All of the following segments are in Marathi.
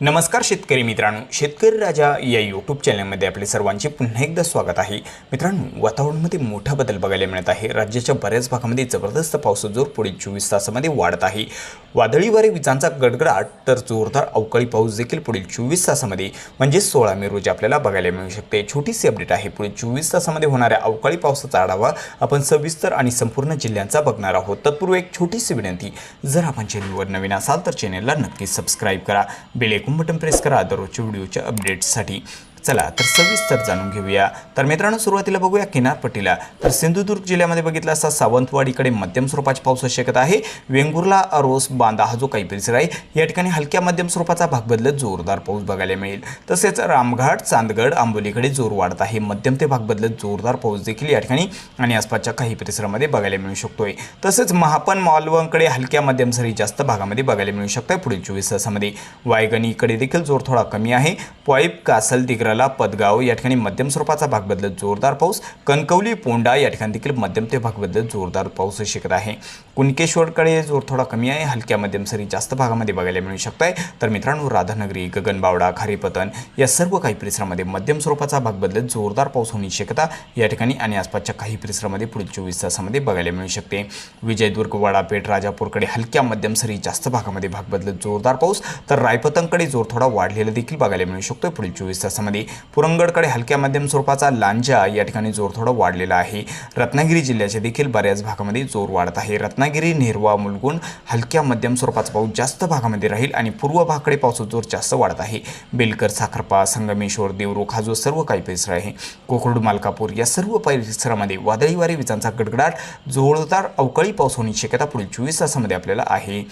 नमस्कार शेतकरी मित्रांनो. शेतकरी राजा या यूट्यूब चॅनलमध्ये आपले सर्वांचे पुन्हा एकदा स्वागत आहे. मित्रांनो वातावरणामध्ये मोठा बदल बघायला मिळत आहे. राज्याच्या बऱ्याच भागामध्ये जबरदस्त पावसाचा जोर पुढील चोवीस तासामध्ये वाढत आहे. वादळी वारे विजांचा गडगडाट तर जोरदार अवकाळी पाऊस देखील पुढील चोवीस तासामध्ये म्हणजे सोळा मे रोजी आपल्याला बघायला मिळू शकते. छोटीशी अपडेट आहे. पुढील चोवीस तासामध्ये होणाऱ्या अवकाळी पावसाचा आढावा आपण सविस्तर आणि संपूर्ण जिल्ह्यांचा बघणार आहोत. तत्पूर्वी एक छोटीशी विनंती जर आपण चॅनलवर नवीन असाल तर चॅनलला नक्की सबस्क्राईब करा. बेलेक बटन प्रेस करा दररोजच्या व्हिडिओच्या अपडेट्ससाठी चला तर सविस्तर जाणून घेऊया. तर मित्रांनो सुरुवातीला बघूया किनारपट्टीला. तर सिंधुदुर्ग जिल्ह्यामध्ये बघितला असता सावंतवाडीकडे मध्यम स्वरूपाची पाऊस शक्यता आहे. वेंगुर्ला अरोस बांदा हा जो काही परिसर आहे या ठिकाणी हलक्या मध्यम स्वरूपाचा भाग बदलत जोरदार पाऊस बघायला मिळेल. तसेच रामघाट चांदगड आंबोलीकडे जोर वाढत आहे. मध्यम ते भाग बदलत जोरदार पाऊस देखील या ठिकाणी आणि आसपासच्या काही परिसरामध्ये बघायला मिळू शकतोय. तसेच महापन मालवणकडे हलक्या मध्यम सरी जास्त भागामध्ये बघायला मिळू शकतोय. पुढील चोवीस तासामध्ये वायगणीकडे देखील जोर थोडा कमी आहे. पॉईप कासल दिग्रला पदगाव या ठिकाणी मध्यम स्वरूपाचा भाग बदलत जोरदार पाऊस. कणकवली पोंडा या ठिकाणी देखील मध्यम ते भाग बदलत जोरदार पाऊस शिकत आहे. कुणकेश्वरकडे जोर थोडा कमी आहे. हलक्या मध्यम सरी जास्त भागामध्ये बघायला मिळू शकत आहे तर मित्रांनो राधानगरी गगनबावडा खारीपतन या सर्व काही परिसरामध्ये मध्यम स्वरूपाचा भाग बदलत जोरदार पाऊस होण्याची शक्यता या ठिकाणी आणि आसपासच्या काही परिसरामध्ये पुढील चोवीस तासामध्ये बघायला मिळू शकते. विजयदुर्ग वडापेठ राजापूरकडे हलक्या मध्यम सरी जास्त भागामध्ये भाग बदलत जोरदार पाऊस. तर रायपतनकडे जोर थोडा वाढलेला देखील बघायला मिळू शकतो पुढील चोवीस तासामध्ये पुरंगडकडे हलक्या मध्यम स्वरूपाचा लांजा या ठिकाणी जोर थोडा वाढलेला आहे. रत्नागिरी जिल्ह्याच्या देखील बऱ्याच भागामध्ये जोर वाढत आहे. रत्नागिरी नेरवा मुलगुण हलक्या मध्यम स्वरूपाचा पाऊस जास्त भागामध्ये राहील आणि पूर्व भागाकडे पावसाचा जोर जास्त वाढत आहे. बेलकर साखरपा संगमेश्वर देवरुख हा जो सर्व काही परिसर आहे. कोकरुड मालकापूर या सर्व परिसरामध्ये वादळी वारे विजांचा गडगडाट जोरदार अवकाळी पाऊस होण्याची शक्यता पुढील चोवीस तासामध्ये आपल्याला आहे.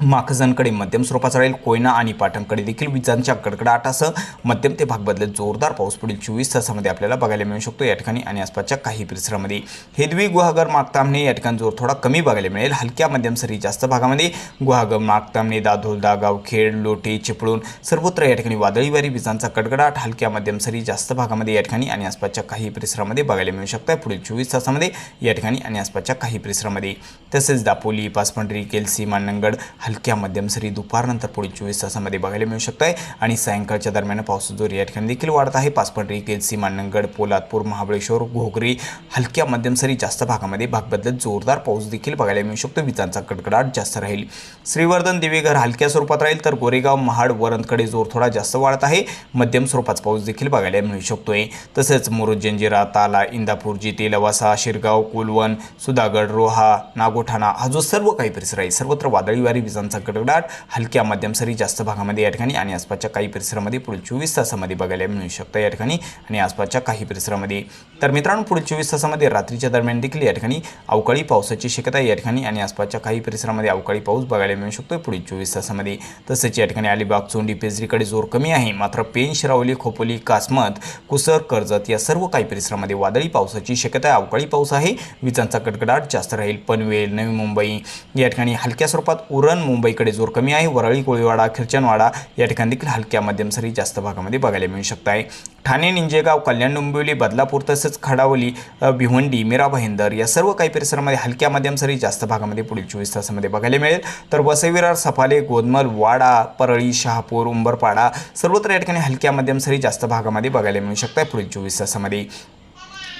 माखजनकडे मध्यम स्वरूपाचा राहील. कोयना आणि पाटणकडे देखील विजांच्या कडकडाटासह मध्यम ते भाग बदलत जोरदार पाऊस पुढील चोवीस तासामध्ये आपल्याला बघायला मिळू शकतो. या ठिकाणी आणि आसपासच्या काही परिसरामध्ये हेदवी गुहागर मागतामणे या ठिकाणी जोर थोडा कमी बघायला मिळेल. हलक्या मध्यम सरी जास्त भागामध्ये गुहागर मागतामणे दाधोल दागाव खेड लोटे चिपळूण सर्वत्र या ठिकाणी वादळीवारी विजांचा कडकडाट हलक्या मध्यम सरी जास्त भागामध्ये या ठिकाणी आणि आसपासच्या काही परिसरामध्ये बघायला मिळू शकतं. पुढील चोवीस तासामध्ये या ठिकाणी आणि आसपासच्या काही परिसरामध्ये तसेच दापोली पाचपंढरी केलसी मानंगड हलक्या मध्यम सरी दुपारनंतर पुढील चोवीस तासामध्ये बघायला मिळू शकत आहे आणि सायंकाळच्या दरम्यान पावसाचा जोर या ठिकाणी देखील वाढत आहे. पाचपंढरी केलसी मानंगड पोलादपूर महाबळेश्वर घोगरी हलक्या मध्यम सरी जास्त भागामध्ये भाग बदलत जोरदार पाऊस देखील बघायला मिळू शकतो. विजांचा कडकडाट जास्त राहील. श्रीवर्धन देवीघर हलक्या स्वरूपात राहील तर गोरेगाव महाड वरंदकडे जोर थोडा जास्त वाढत आहे. मध्यम स्वरूपाचा पाऊस देखील बघायला मिळू शकतोय. तसेच मुरुज जंजिरा ताला इंदापूर जिते लवासा शिरगाव कुलवण सुधागड रोहा नागोठाणा हा जो सर्व काही परिसर आहे. सर्वत्र वादळी वारी विजांचा गडगडाट हलक्या मध्यम सरी जास्त भागामध्ये या ठिकाणी आणि आसपासच्या काही परिसरामध्ये पुढील चोवीस तासामध्ये बघायला मिळू शकतं या ठिकाणी आणि आसपासच्या काही परिसरामध्ये. तर मित्रांनो पुढील चोवीस तासामध्ये रात्रीच्या दरम्यान देखील या ठिकाणी अवकाळी पावसाची शक्यता या ठिकाणी आणि आसपासच्या काही परिसरामध्ये अवकाळी पाऊस बघायला मिळू शकतो पुढील चोवीस तासामध्ये. तसेच या ठिकाणी अलिबाग चोंडी पेजरीकडे जोर कमी आहे. मात्र पेन शिरावली खोपोली कासमत कुसर कर्जत या सर्व काही परिसरामध्ये वादळी पावसाची शक्यता अवकाळी पाऊस आहे. विजांचा कडकडाट जास्त राहील. पनवेल नवी मुंबई या ठिकाणी हलक्या स्वरूपात उरण मुंबईकडे जोर कमी आहे. वरळी कोळीवाडा खिरचनवाडा या ठिकाणी देखील हलक्या मध्यम सरी जास्त भागामध्ये बघायला मिळू शकत आहे ठाणे निंजेगाव कल्याण डोंबिवली बदलापूर तसेच खडावली भिवंडी मीरा भाईंदर या सर्व काही परिसरामध्ये हलक्या मध्यम सरी जास्त भागामध्ये पुढील चोवीस तासामध्ये बघायला मिळेल. तर वसईविरार सफाले गोदमल वाडा परळी शहापूर उंबरपाडा सर्वत्र या ठिकाणी हलक्या मध्यम सरी जास्त भागामध्ये बघायला मिळू शकत आहे पुढील चोवीस तासामध्ये.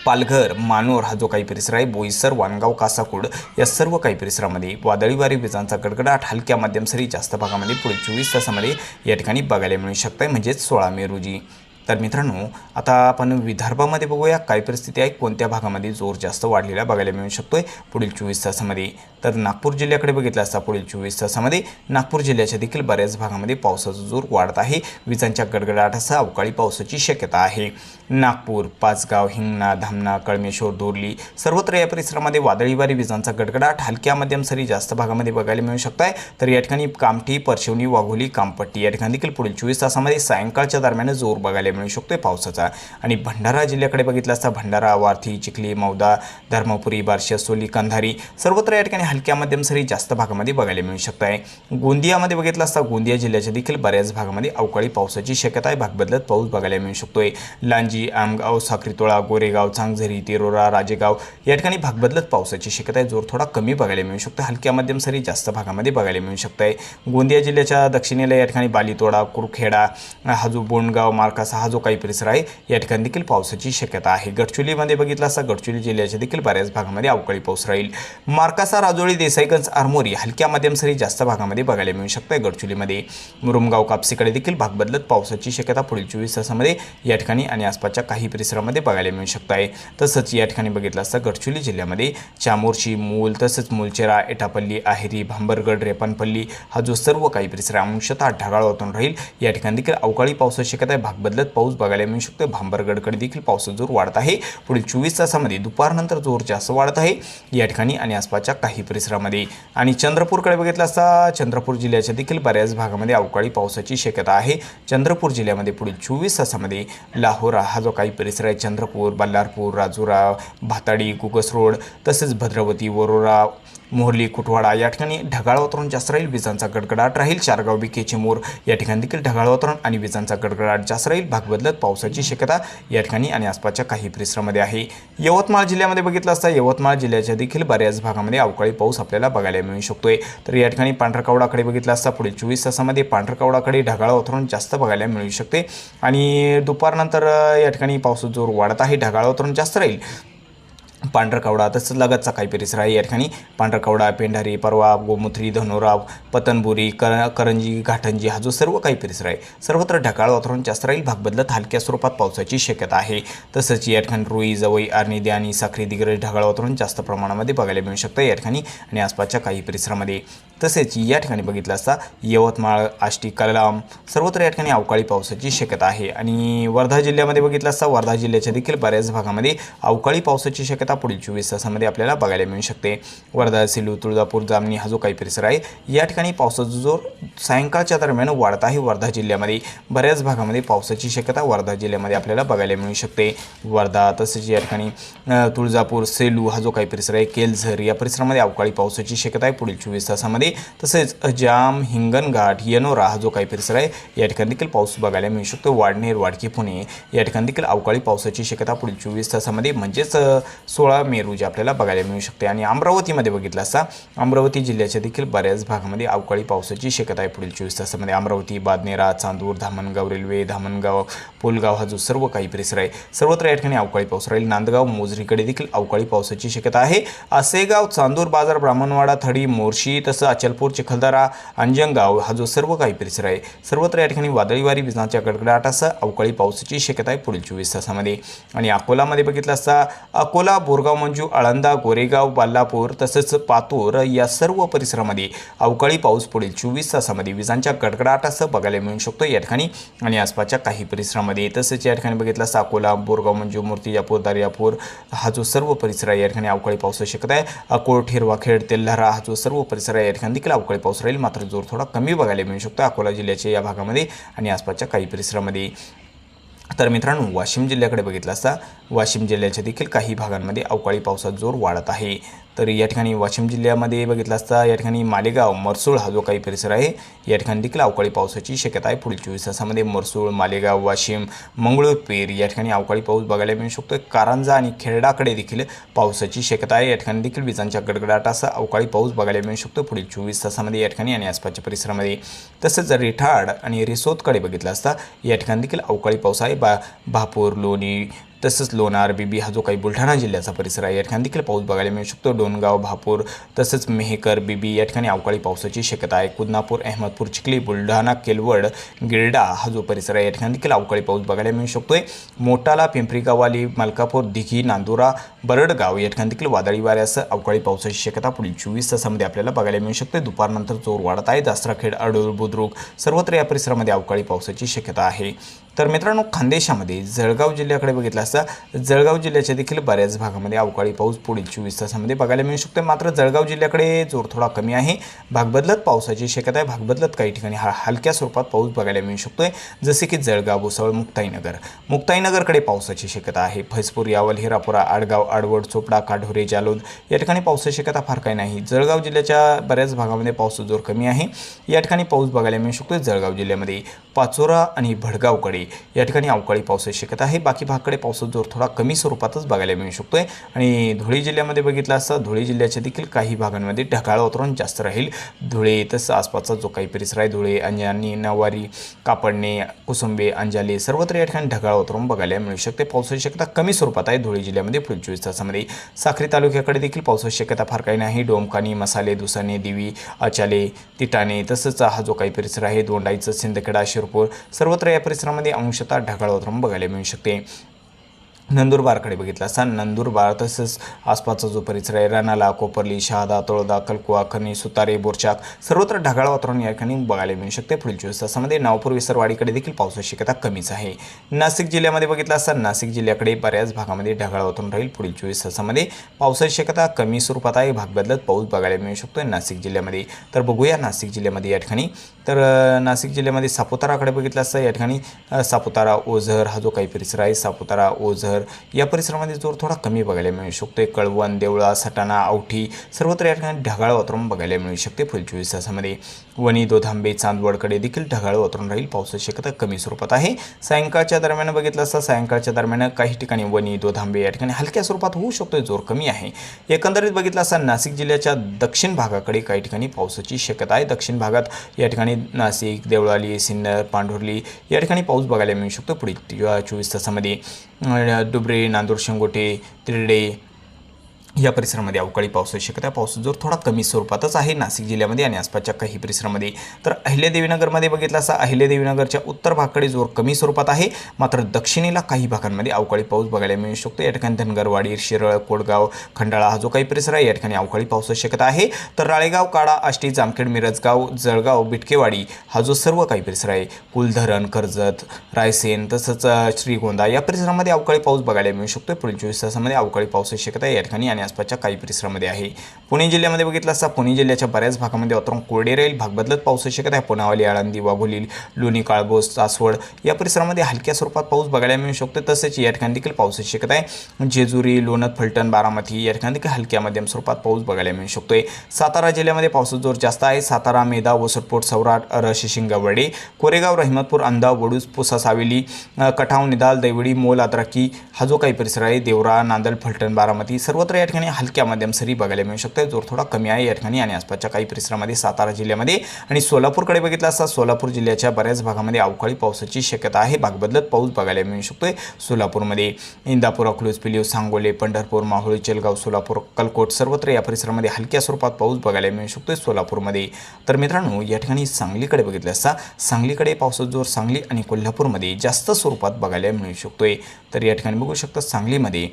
पालघर मानोर हा जो काही परिसर आहे बोईसर वानगाव कासाकोड या सर्व काही परिसरामध्ये वादळी वारी विजांचा गडगडाट हलक्या मध्यम सरी जास्त भागामध्ये पुढील चोवीस तासामध्ये या ठिकाणी बघायला मिळू शकत आहे म्हणजेच सोळा मे रोजी. तर मित्रांनो आता आपण विदर्भामध्ये बघूया. काय परिस्थिती आहे कोणत्या भागामध्ये जोर जास्त वाढलेला बघायला मिळू शकतो आहे पुढील चोवीस तासामध्ये. तर नागपूर जिल्ह्याकडे बघितलं असता पुढील चोवीस तासामध्ये नागपूर जिल्ह्याच्या देखील बऱ्याच भागामध्ये पावसाचा जोर वाढत आहे. विजांच्या गडगडाटासह अवकाळी पावसाची शक्यता आहे. नागपूर पाचगाव हिंगणा धामणा कळमेश्वर दोरली सर्वत्र या परिसरामध्ये वादळी वारी विजांचा गडगडाट हलक्या मध्यम सरी जास्त भागामध्ये बघायला मिळू शकत आहे तर या ठिकाणी कामठी परशिवनी वाघोली कामपट्टी या ठिकाणी देखील पुढील चोवीस तासामध्ये सायंकाळच्या दरम्यान जोर बघायला मिळू मिळू शकतोय पावसाचा. आणि भंडारा जिल्ह्याकडे बघितलं असता भंडारा वारथी चिखली मौदा धर्मपुरी बार्शी कंधारी सर्वत्र या ठिकाणी हलक्या मध्यम सरी जास्त भागामध्ये बघायला मिळू शकत आहे गोंदियामध्ये बघितलं असता गोंदिया जिल्ह्याच्या देखील बऱ्याच भागामध्ये अवकाळी पावसाची शक्यता आहे. भाग बदलत पाऊस बघायला मिळू शकतोय. लांजी आमगाव साखरीतोळा गोरेगाव चांगझरी तिरोरा राजेगाव या ठिकाणी भाग बदलत पावसाची शक्यता आहे. जोर थोडा कमी बघायला मिळू शकतो हलक्या मध्यम सरी जास्त भागामध्ये बघायला मिळू शकत आहे गोंदिया जिल्ह्याच्या दक्षिणेला या ठिकाणी बालितोडा कुरखेडा हाजू बोंडगाव मार्कासा हा जो काही परिसर आहे या ठिकाणी देखील पावसाची शक्यता आहे. गडचिरोलीमध्ये बघितलं असता गडचिरोली जिल्ह्याच्या देखील बऱ्याच भागामध्ये अवकाळी पाऊस राहील. मार्कासा राजोळी देसाईगंज आरमोरी हलक्या मध्यम सरी जास्त भागामध्ये बघायला मिळू शकते गडचिरोलीमध्ये. मुरुमगाव कापसीकडे देखील भाग बदलत पावसाची शक्यता पुढील चोवीस तासामध्ये या ठिकाणी आणि आसपासच्या काही परिसरामध्ये बघायला मिळू शकत आहे तसंच या ठिकाणी बघितलं असता गडचिरोली जिल्ह्यामध्ये चामोर्शी मूल तसंच मुलचेरा एटापल्ली आहेरी भांबरगड रेपनपल्ली हा जो सर्व काही परिसर आहे अंशतः ढगाळ वातावरण राहील. या ठिकाणी देखील अवकाळी पावसाची शक्यता आहे भाग बदलत पाऊस बघायला मिळू शकतो भांबरगडकडे देखील पावसाचा जोर वाढत आहे. पुढील चोवीस तासामध्ये दुपारनंतर जोर जास्त वाढत आहे. या ठिकाणी आणि आसपासच्या काही परिसरामध्ये. आणि चंद्रपूरकडे बघितलं असता चंद्रपूर जिल्ह्याच्या देखील बऱ्याच भागामध्ये अवकाळी पावसाची शक्यता आहे. चंद्रपूर जिल्ह्यामध्ये पुढील चोवीस तासामध्ये लाहोरा हा जो काही परिसर आहे चंद्रपूर बल्लारपूर राजुरा भाताडी कुकस रोड तसेच भद्रावती वरोरा मोहर्ली कुटवाडा या ठिकाणी ढगाळ वातावरण जास्त राहील विजांचा गडगडाट राहील चारगाव बिके चिमूर या ठिकाणी देखील ढगाळ वातावरण आणि विजांचा गडगडाट जास्त राहील. भाग बदलत पावसाची शक्यता या ठिकाणी आणि आसपासच्या काही परिसरामध्ये आहे. यवतमाळ जिल्ह्यामध्ये बघितलं असता यवतमाळ जिल्ह्याच्या देखील बऱ्याच भागामध्ये अवकाळी पाऊस आपल्याला बघायला मिळू शकतोय. तर या ठिकाणी पांढरकावडाकडे बघितलं असता पुढील चोवीस तासामध्ये पांढरकावडाकडे ढगाळ वातावरण जास्त बघायला मिळू शकते. आणि दुपारनंतर या ठिकाणी पावसाचा जोर वाढत आहे. ढगाळ वातावरण जास्त राहील. पांढरकावडा तसंच लगतचा काही परिसर आहे. या ठिकाणी पांढरकावडा पेंढारी परवा गोमुत्री धनोराव पतनबुरी कर करंजी घाटंजी हा जो सर्व काही परिसर आहे सर्वत्र ढगाळ वातावरण जास्त राहील भाग बदलत हलक्या स्वरूपात पावसाची शक्यता आहे. तसंच या ठिकाणी रुई जवई आर्निदी आणि साखरी दिग्रज ढगाळ वातावरण जास्त प्रमाणामध्ये बघायला मिळू शकतं या ठिकाणी आणि आसपासच्या काही परिसरामध्ये. तसेच या ठिकाणी बघितलं असता यवतमाळ आष्टी कलाम सर्वत्र या ठिकाणी अवकाळी पावसाची शक्यता आहे. आणि वर्धा जिल्ह्यामध्ये बघितलं असता वर्धा जिल्ह्याच्या देखील बऱ्याच भागामध्ये अवकाळी पावसाची शक्यता पुढील चोवीस तासामध्ये आपल्याला बघायला मिळू शकते. वर्धा सेलू तुळजापूर जामणी हा जो काही परिसर आहे या ठिकाणी पावसाचा जोर सायंकाळच्या दरम्यान वाढत आहे वर्धा जिल्ह्यामध्ये. बऱ्याच भागामध्ये पावसाची शक्यता वर्धा जिल्ह्यामध्ये आपल्याला बघायला मिळू शकते. वर्धा तसेच या ठिकाणी तुळजापूर सेलू हा जो काही परिसर आहे केलझर या परिसरामध्ये अवकाळी पावसाची शक्यता आहे पुढील चोवीस तासामध्ये तसेच जाम हिंगणघाट येनोरा हा जो काही परिसर आहे या ठिकाणी देखील पाऊस बघायला मिळू शकतो. वाडनेर वाडकी पुणे या ठिकाणी देखील अवकाळी पावसाची शक्यता पुढील चोवीस तासामध्ये म्हणजेच सोळा मे रोजी आपल्याला बघायला मिळू शकते. आणि अमरावतीमध्ये बघितलं असता अमरावती जिल्ह्याच्या देखील बऱ्याच भागामध्ये अवकाळी पावसाची शक्यता आहे पुढील चोवीस तासामध्ये. अमरावती बादनेरा चांदूर धामणगाव रेल्वे धामणगाव पोलगाव हा जो सर्व काही परिसर आहे सर्वत्र या ठिकाणी अवकाळी पाऊस राहील. नांदगाव मोजरीकडे देखील अवकाळी पावसाची शक्यता आहे. आसेगाव चांदूर बाजार ब्राह्मणवाडा थडी मोर्शी तसं अचलपूर चिखलदारा अंजनगाव हा जो सर्व काही परिसर आहे सर्वत्र या ठिकाणी वादळी वारी विजांच्या गडगडाटासह अवकाळी पावसाची शक्यता आहे पुढील चोवीस तासामध्ये. आणि अकोलामध्ये बघितलं असता अकोला बोरगाव मंजू आळंदा गोरेगाव बाल्लापूर तसंच पातूर या सर्व परिसरामध्ये अवकाळी पाऊस पुढील चोवीस तासामध्ये विजांच्या कडकडाटासह बघायला मिळू शकतो. या ठिकाणी आणि आसपासच्या काही परिसरामध्ये तसंच या ठिकाणी बघितलं साकोला अकोला बोरगाव मंजू मूर्तिजापूर दर्यापूर हा जो सर्व परिसर आहे या ठिकाणी अवकाळी पावसाची शक्यता आहे. अकोट हिरवाखेड तेल्हारा हा जो सर्व परिसर आहे या ठिकाणी देखील अवकाळी पाऊस राहील. मात्र जोर थोडा कमी बघायला मिळू शकतो अकोला जिल्ह्याच्या या भागामध्ये आणि आसपासच्या काही परिसरामध्ये. तर मित्रांनो वाशिम जिल्ह्याकडे बघितलं असता वाशिम जिल्ह्याच्या देखील काही भागांमध्ये अवकाळी पावसात जोर वाढत आहे. तर या ठिकाणी वाशिम जिल्ह्यामध्ये बघितलं असता या ठिकाणी मालेगाव मरसूळ हा जो काही परिसर आहे या ठिकाणी देखील अवकाळी पावसाची शक्यता आहे. पुढील चोवीस तासामध्ये मरसूळ मालेगाव वाशिम मंगळूरपेर या ठिकाणी अवकाळी पाऊस बघायला मिळू शकतो. कारंजा आणि खेरडाकडे देखील पावसाची शक्यता आहे. या ठिकाणी देखील विजांच्या गडगडाटासह अवकाळी पाऊस बघायला मिळू शकतो. पुढील चोवीस तासामध्ये या ठिकाणी आणि आसपासच्या परिसरामध्ये. तसंच रिठाड आणि रिसोदकडे बघितलं असता या ठिकाणी देखील अवकाळी पाऊस आहे. बा भापूर लोणी तसंच लोणार बीबी हा जो काही बुलढाणा जिल्ह्याचा परिसर आहे या ठिकाणी देखील पाऊस बघायला मिळू शकतो. डोनगाव भापूर तसंच मेहकर बीबी या ठिकाणी अवकाळी पावसाची शक्यता आहे. कुदनापूर अहमदपूर चिखली बुलढाणा केलवड गिरडा हा जो परिसर आहे या ठिकाणी देखील अवकाळी पाऊस बघायला मिळू शकतोय. मोटाला पिंपरीगावाली मलकापूर दिघी नांदुरा बरडगाव या ठिकाणी देखील वादळी वाऱ्यासह अवकाळी पावसाची शक्यता पुढील चोवीस तासामध्ये आपल्याला बघायला मिळू शकते. दुपारनंतर जोर वाढत आहे दासराखेड अडूर बुद्रुक सर्वत्र या परिसरामध्ये अवकाळी पावसाची शक्यता आहे. तर मित्रांनो खानदेशामध्ये जळगाव जिल्ह्याकडे बघितलं असता जळगाव जिल्ह्याच्या देखील बऱ्याच भागामध्ये अवकाळी पाऊस पुढील चोवीस तासामध्ये बघायला मिळू शकतो मात्र जळगाव जिल्ह्याकडे जोर थोडा कमी आहे. भाग बदलत पावसाची शक्यता आहे. भाग बदलत काही ठिकाणी हा हलक्या स्वरूपात पाऊस बघायला मिळू शकतोय. जसे की जळगाव भुसावळ मुक्ताईनगर. मुक्ताईनगरकडे पावसाची शक्यता आहे. फैजपूर यावल हिरापुरा आडगाव आडवड चोपडा काढोरे जालोद या ठिकाणी पावसाची शक्यता फार काही नाही. जळगाव जिल्ह्याच्या बऱ्याच भागामध्ये पाऊस जोर कमी आहे. या ठिकाणी पाऊस बघायला मिळू शकतो जळगाव जिल्ह्यामध्ये पाचोरा आणि भडगावकडे या ठिकाणी अवकाळी पावसाची शक्यता आहे. बाकी भागाकडे पावसाचा जोर थोडा कमी स्वरूपातच बघायला मिळू शकतोय. आणि धुळे जिल्ह्यामध्ये बघितलं असता धुळे जिल्ह्याच्या देखील काही भागांमध्ये ढगाळ वातावरण जास्त राहील. धुळे तसं आसपासचा जो काही परिसर आहे धुळे अंजानी नवारी कापडणे कुसुंबे अंजाले सर्वत्र या ठिकाणी ढगाळ वातावरण बघायला मिळू शकते. पावसाची शक्यता कमी स्वरूपात आहे धुळे जिल्ह्यामध्ये पुढील चोवीस तासामध्ये. साखरी तालुक्याकडे देखील पावसाची शक्यता फार काही नाही. डोमकानी मसाले दुसाने दिवी अचाले तिटाणे तसंच हा जो काही परिसर आहे दोंडाईचं सिंदखेडा शिरपूर सर्वत्र या परिसरामध्ये अंशतः ढगाळ वातावरण बघायला मिळू शकते. नंदुरबारकडे बघितलं. असता नंदुरबार तसंच आसपासचा जो परिसर आहे रानाला कोपरली शहादा तळोदा कलकुवा खनी सुतारे बोरचाक सर्वत्र ढगाळ वातावरण या ठिकाणी बघायला मिळू शकते. पुढील चोवीस तासामध्ये नावपूर विसरवाडीकडे देखील पावसाची शक्यता कमीच आहे. नाशिक जिल्ह्यामध्ये बघितलं असता नाशिक जिल्ह्याकडे बऱ्याच भागामध्ये ढगाळ वातावरण राहील. पुढील चोवीस तासामध्ये पावसाची शक्यता कमी स्वरूपात आहे. भाग बदलत पाऊस बघायला मिळू शकतो नाशिक जिल्ह्यामध्ये. तर बघूया नाशिक जिल्ह्यामध्ये या ठिकाणी. तर नाशिक जिल्ह्यामध्ये सापुताराकडे बघितलं असता या ठिकाणी सापुतारा ओझर हा जो काही परिसर आहे सापुतारा ओझर या परिसरामध्ये जोर थोडा कमी बघायला मिळू शकतो कळवण देवळा सटाणा आवठी सर्वत्र या ठिकाणी ढगाळ वातावरण बघायला मिळू शकते पुढील चोवीस तासामध्ये वणी दोधांबे चांदवडकडे देखील ढगाळ वातावरण राहील. पावसाची शक्यता कमी स्वरूपात आहे. सायंकाळच्या दरम्यान बघितलं असता सायंकाळच्या दरम्यान काही ठिकाणी वणी दोधांबे या ठिकाणी हलक्या स्वरूपात होऊ शकतो जोर कमी आहे. एकंदरीत बघितलं असता नाशिक जिल्ह्याच्या दक्षिण भागाकडे काही ठिकाणी पावसाची शक्यता आहे. दक्षिण भागात या ठिकाणी नाशिक देवळाली सिन्नर पांढुर्ली या ठिकाणी पाऊस बघायला मिळू शकतो. पुढील चोवीस तासामध्ये डुबरे नांदूर शेंगोटे तिरडे या परिसरामध्ये अवकाळी पावसाची शक्यता आहे. पाऊस जोर थोडा कमी स्वरूपातच आहे. नाशिक जिल्ह्यामध्ये आणि आसपासच्या काही परिसरामध्ये. तर अहिल्यादेवीनगरमध्ये बघितलं असता अहिल्यादेवीनगरच्या उत्तर भागाकडे जोर कमी स्वरूपात आहे. मात्र दक्षिणेला काही भागांमध्ये अवकाळी पाऊस बघायला मिळू शकतो. या ठिकाणी धनगरवाडी शिरळ कोडगाव खंडाळा हा जो काही परिसर आहे या ठिकाणी अवकाळी पावसाची शक्यता आहे. तर राळेगाव काळा आष्टी जामखेड मिरजगाव जळगाव बिटकेवाडी हा जो सर्व काही परिसर आहे कुलधरण कर्जत रायसेन तसंच श्रीगोंदा या परिसरामध्ये अवकाळी पाऊस बघायला मिळू शकतो पुढील चोवीस तासामध्ये अवकाळी पावसाची शक्यता या ठिकाणी आणि आसपासच्या काही परिसरामध्ये आहे. पुणे जिल्ह्यामध्ये बघितलं असता पुणे जिल्ह्याच्या बऱ्याच भागामध्ये वातावरण कोरडे राहील भाग बदलत पावसाची शकत आहे. पुनावली आळंदी वाघोली लोणी काळबोस सासवड या परिसरामध्ये हलक्या स्वरूपात पाऊस बघायला मिळू शकतो. तसेच या ठिकाणी देखील पावसाची शक्यता आहे. जेजुरी लोणत फलटण बारामती या ठिकाणी देखील हलक्या मध्यम स्वरूपात पाऊस बघायला मिळू शकतोय. सातारा जिल्ह्यामध्ये पावसाचा जोर जास्त आहे. सातारा मेधा वसरपोट सौराट रशिशिंगवडे कोरेगाव रहिमतपूर अंदा वडूज पुसा सावेली कठाव निदाल दैवडी मोल आद्राकी हा जो काही परिसर आहे देवरा नांदल फलटण बारामती सर्वत्र या ठिकाणी हलक्या मध्यम सरी बघायला मिळू शकतात. जोर थोडा कमी आहे या ठिकाणी आणि आसपासच्या काही परिसरामध्ये सातारा जिल्ह्यामध्ये आणि सोलापूरकडे बघितलं असता सोलापूर जिल्ह्याच्या बऱ्याच भागामध्ये अवकाळी पावसाची शक्यता आहे. भाग बदलत पाऊस बघायला मिळू शकतोय. सोलापूरमध्ये इंदापूर अकलूज पिलीव सांगोले पंढरपूर माहुळी चेलगाव सोलापूर कलकोट सर्वत्र या परिसरामध्ये हलक्या स्वरूपात पाऊस बघायला मिळू शकतोय सोलापूरमध्ये. तर मित्रांनो या ठिकाणी सांगलीकडे बघितलं असता सांगलीकडे पावसाचा जोर सांगली आणि कोल्हापूरमध्ये जास्त स्वरूपात बघायला मिळू शकतोय. तर या ठिकाणी बघू शकता सांगलीमध्ये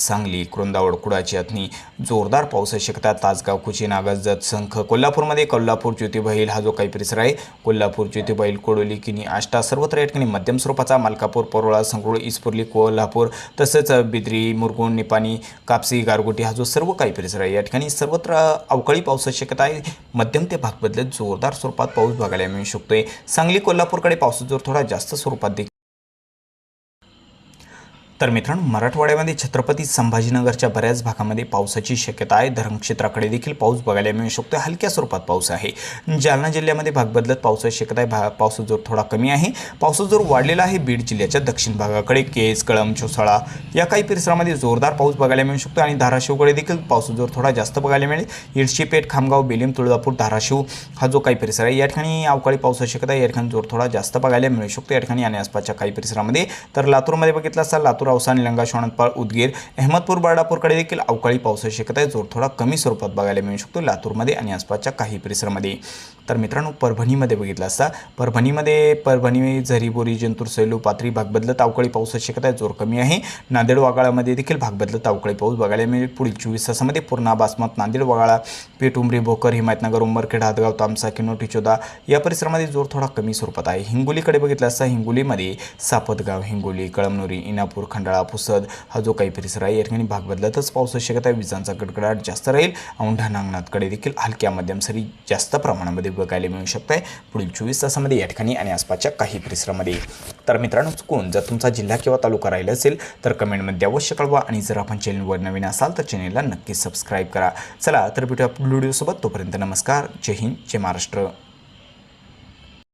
सांगली क्रोंदावड कुडाची अथनी जोरदार पावसाची शक्यता तासगाव कुची नागजत संख कोल्हापूरमध्ये कोल्हापूर ज्योतिबैल हा जो काही परिसर आहे कोल्हापूर ज्योतिबैल कोडोली किनी आष्टा सर्वत्र या ठिकाणी मध्यम स्वरूपाचा मालकापूर परोळा संकुळ इस्पुर्ली कोल्हापूर तसंच बिद्री मुरगुण निपाणी कापसी गारगोटी हा जो सर्व काही परिसर आहे या ठिकाणी सर्वत्र अवकाळी पावसाची शक्यता आहे. मध्यम ते भाग बदलत जोरदार स्वरूपात पाऊस बघायला मिळू शकतोय. सांगली कोल्हापूरकडे पावसाचा जोर थोडा जास्त स्वरूपात देखील तर मित्रांनो मराठवाड्यामध्ये छत्रपती संभाजीनगरच्या बऱ्याच भागामध्ये पावसाची शक्यता आहे. धरणक्षेत्राकडे देखील पाऊस बघायला मिळू शकतो. हलक्या स्वरूपात पाऊस आहे. जालना जिल्ह्यामध्ये भाग बदलत पावसाची शक्यता आहे. भा पावसाचा जोर थोडा कमी आहे. पावसाचा जोर वाढलेला आहे. बीड जिल्ह्याच्या दक्षिण भागाकडे केस कळम चोसाळा या काही परिसरामध्ये जोरदार पाऊस बघायला मिळू शकतो आणि धाराशिवकडे देखील पावसाचा जोर थोडा जास्त बघायला मिळेल. इडशीपेठ खामगाव बेलीम तुळजापूर धाराशिव हा जो काही परिसर आहे या ठिकाणी अवकाळी पावसाची शक्यता आहे. या ठिकाणी जोर थोडा जास्त बघायला मिळू शकतो. या ठिकाणी आणि आसपासच्या काही परिसरामध्ये. तर लातूरमध्ये बघितलं असता लातूर औसा निलंगा शोणतपाळ उदगीर. अहमदपूर बारडापूरकडे देखील अवकाळी पावसाची शक्यता आहे. जोर थोडा कमी स्वरूपात बघायला मिळू शकतो लातूरमध्ये आणि आसपासच्या काही परिसरामध्ये. तर मित्रांनो परभणीमध्ये बघितलं असता परभणीमध्ये परभणी झरीबोरी जंतूर सैलू पात्री भाग बदलत अवकाळी पावसाची शक्यता आहे. जोर कमी आहे. नांदेड वागाळामध्ये देखील भाग बदलत अवकाळी पाऊस बघायला मिळेल. म्हणजे पुढील चोवीस तासामध्ये पूर्णा बासमत नांदेड वागाळा पेठ उमरी भोकर हिमायतनगर उंबरखेड हातगाव तामसा किनोटी चोदा या परिसरामध्ये जोर थोडा कमी स्वरूपात आहे. हिंगोलीकडे बघितलं असता हिंगोलीमध्ये सापतगाव हिंगोली कळमनुरी इनापूर खंडाळा पुसद हा जो काही परिसर आहे या ठिकाणी भाग बदलतच पावसाची शक्यता आहे. विजांचा गडगडाट जास्त राहील. औंढा नागनाथकडे देखील हलक्या मध्यम सरी जास्त प्रमाणामध्ये बघायला मिळू शकत आहे पुढील चोवीस तासामध्ये या ठिकाणी आणि आसपासच्या काही परिसरामध्ये. तर मित्रांनो चुकून जर तुमचा जिल्हा किंवा तालुका राहिला असेल तर कमेंटमध्ये अवश्य कळवा आणि जर आपण चॅनलवर नवीन असाल तर चॅनलला नक्की सबस्क्राईब करा. चला तर भेटूया व्हिडिओसोबत. तोपर्यंत नमस्कार. जय हिंद जय महाराष्ट्र.